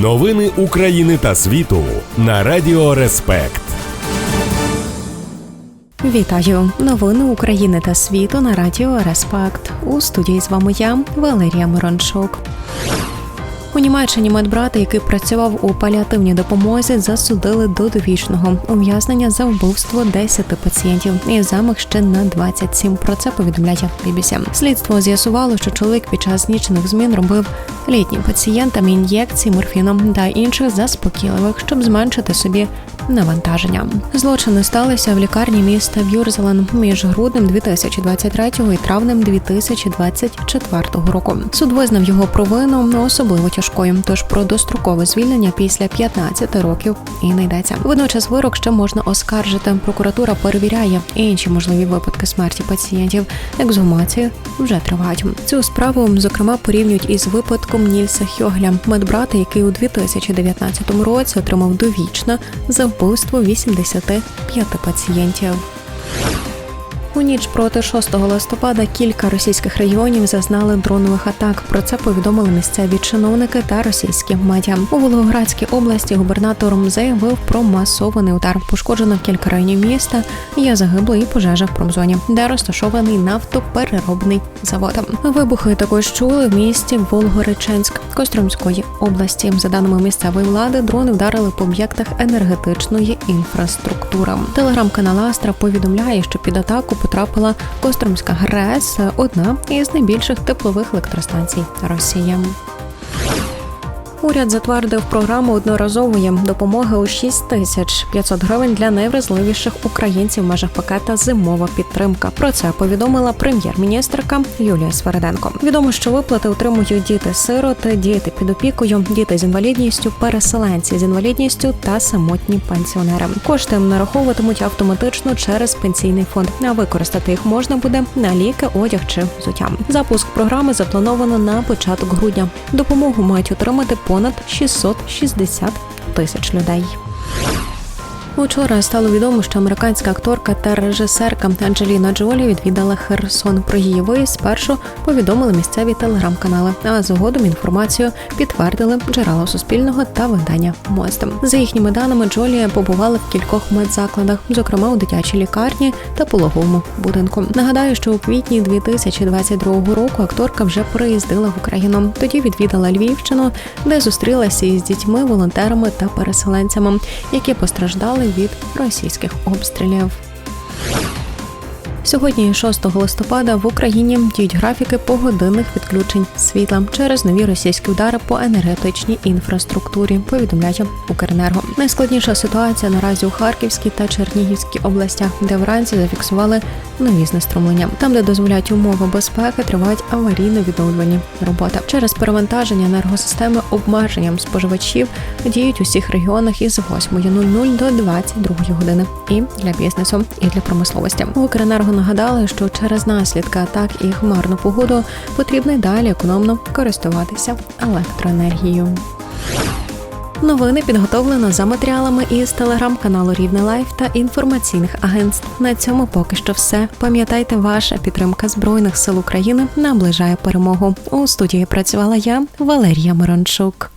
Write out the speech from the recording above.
Новини України та світу на Радіо Респект. Вітаю! Новини України та світу на радіо Респект. У студії з вами я, Валерія Мирончук. Німеччині медбрата, який працював у паліативній допомозі, засудили до довічного ув'язнення за вбивство 10 пацієнтів і замах ще на 27. Про це повідомляє BBC. Слідство з'ясувало, що чоловік під час нічних змін робив літнім пацієнтам ін'єкції морфіном та інших заспокійливих, щоб зменшити собі навантаження. Злочини сталися в лікарні міста Вюрзелен між груднем 2023 і травнем 2024 року. Суд визнав його провину особливо тяжкою, тож про дострокове звільнення після 15 років і не йдеться. Водночас вирок ще можна оскаржити. Прокуратура перевіряє інші можливі випадки смерті пацієнтів. Ексгумації вже тривають. Цю справу зокрема порівнюють із випадком Нільса Хьогля, медбрата, який у 2019 році отримав довічне за вбивство 85 пацієнтів. У ніч проти 6 листопада кілька російських регіонів зазнали дронових атак. Про це повідомили місцеві чиновники та російські медіа. У Волгоградській області губернатор заявив про масований удар. Пошкоджено кілька районів міста. Є загиблий і пожежа в промзоні, де розташований нафтопереробний завод. Вибухи також чули в місті Волгореченськ Костромської області. За даними місцевої влади, дрони вдарили по об'єктах енергетичної інфраструктури. Телеграм-канал Астра повідомляє, що під атаку потрапила Костромська ГРЕС, одна із найбільших теплових електростанцій Росії. Уряд затвердив програму одноразової допомоги у 6 тисяч 500 гривень для найвразливіших українців в межах пакета Зимова підтримка. Про це повідомила прем'єр-міністрка Юлія Свериденко. Відомо, що виплати отримують діти-сироти, діти під опікою, діти з інвалідністю, переселенці з інвалідністю та самотні пенсіонери. Кошти нараховуватимуть автоматично через пенсійний фонд. А використати їх можна буде на ліки, одяг чи взуття. Запуск програми заплановано на початок грудня. Допомогу мають отримати понад 660 тисяч людей. Учора стало відомо, що американська акторка та режисерка Анджеліна Джолі відвідала Херсон. Про її виїзд спершу повідомили місцеві телеграм-канали, а згодом інформацію підтвердили джерела Суспільного та видання Мост. За їхніми даними, Джолі побувала в кількох медзакладах, зокрема у дитячій лікарні та пологовому будинку. Нагадаю, що у квітні 2022 року акторка вже приїздила в Україну. Тоді відвідала Львівщину, де зустрілася із дітьми, волонтерами та переселенцями, які постраждали від російських обстрілів. Сьогодні, 6 листопада, в Україні діють графіки погодинних відключень світла через нові російські удари по енергетичній інфраструктурі. Повідомляє Укренерго. Найскладніша ситуація наразі у Харківській та Чернігівській областях, де вранці зафіксували нові знеструмлення. Там, де дозволяють умови безпеки, тривають аварійно відновлювані роботи. Через перевантаження енергосистеми обмеженням споживачів діють у всіх регіонах із 8.00 до 22 години. І для бізнесу, і для промисловості. В Укренерго нагадали, що через наслідки атак і хмарну погоду потрібно й далі економно користуватися електроенергією. Новини підготовлено за матеріалами із телеграм-каналу Рівне Лайф та інформаційних агентств. На цьому поки що все. Пам'ятайте, ваша підтримка збройних сил України наближає перемогу. У студії працювала я, Валерія Мирончук.